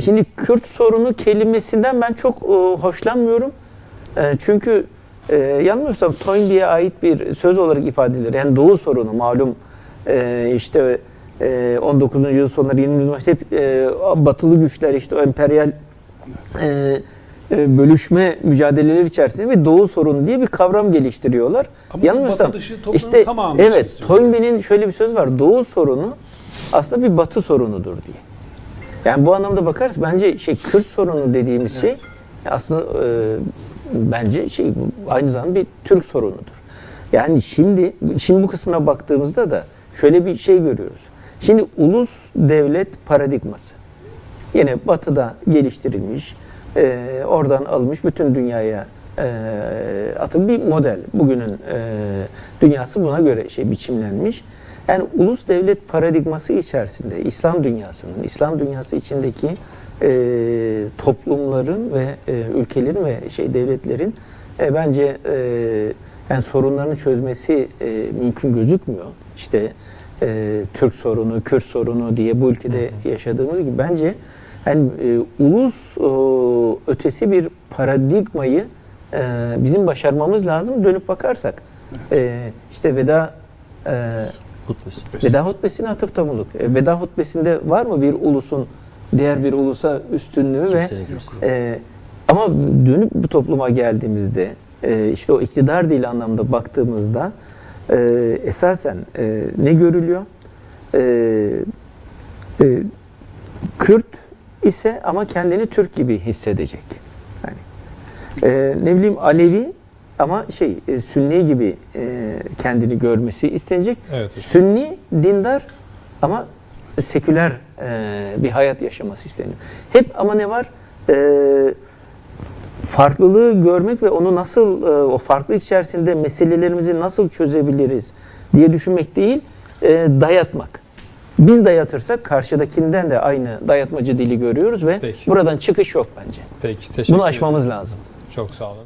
Şimdi Kürt sorunu kelimesinden ben çok e, hoşlanmıyorum. E, çünkü e, yanılmıyorsam Toynbee'ye ait bir söz olarak ifade edilir. Yani Doğu sorunu malum e, işte e, 19. yüzyıl sonları 20. yüzyıl başında hep e, batılı güçler işte o emperyal e, e, bölüşme mücadeleleri içerisinde bir Doğu sorunu diye bir kavram geliştiriyorlar. Ama Yanılmıyorsam Batı dışı toplumun işte tamamı evet söylüyor. Toynbee'nin şöyle bir söz var. Doğu sorunu aslında bir Batı sorunudur diye. Yani bu anlamda bakarız bence şey Kürt sorunu dediğimiz şey aslında e, bence şey aynı zamanda bir Türk sorunudur. Yani şimdi şimdi bu kısmına baktığımızda da şöyle bir şey görüyoruz. Şimdi ulus devlet paradigması yine batıda geliştirilmiş, e, oradan alınmış bütün dünyaya e, atın bir model. Bugünün e, dünyası buna göre şey biçimlenmiş. Yani ulus devlet paradigması içerisinde İslam dünyasının, İslam dünyası içindeki e, toplumların ve e, ülkelerin ve şey devletlerin e, bence e, yani sorunlarını çözmesi e, mümkün gözükmüyor. İşte e, Türk sorunu, Kürt sorunu diye bu ülkede yaşadığımız gibi bence yani e, ulus e, ötesi bir paradigmayı e, bizim başarmamız lazım dönüp bakarsak. E, işte veda e, Hutbesi. Veda hutbesine atıfta bulunduk. E, Veda hutbesinde var mı bir ulusun diğer bir ulusa üstünlüğü ve Kimsenin kimsenin. e, ama dönüp bu topluma geldiğimizde e, işte o iktidar dili anlamda baktığımızda e, esasen e, ne görülüyor? E, e, Kürt ise ama kendini Türk gibi hissedecek. Yani, e, ne bileyim Alevi ama şey e, Sünni gibi e, kendini görmesi istenecek. Evet hocam. Sünni dindar ama seküler e, bir hayat yaşaması isteniyor. Hep ama ne var? E, farklılığı görmek ve onu nasıl e, o farklılık içerisinde meselelerimizi nasıl çözebiliriz diye düşünmek değil, e, dayatmak. Biz dayatırsak karşıdakinden de aynı dayatmacı dili görüyoruz ve Peki. buradan çıkış yok bence. Peki teşekkür Bunu ederim. aşmamız lazım. Çok sağ olun.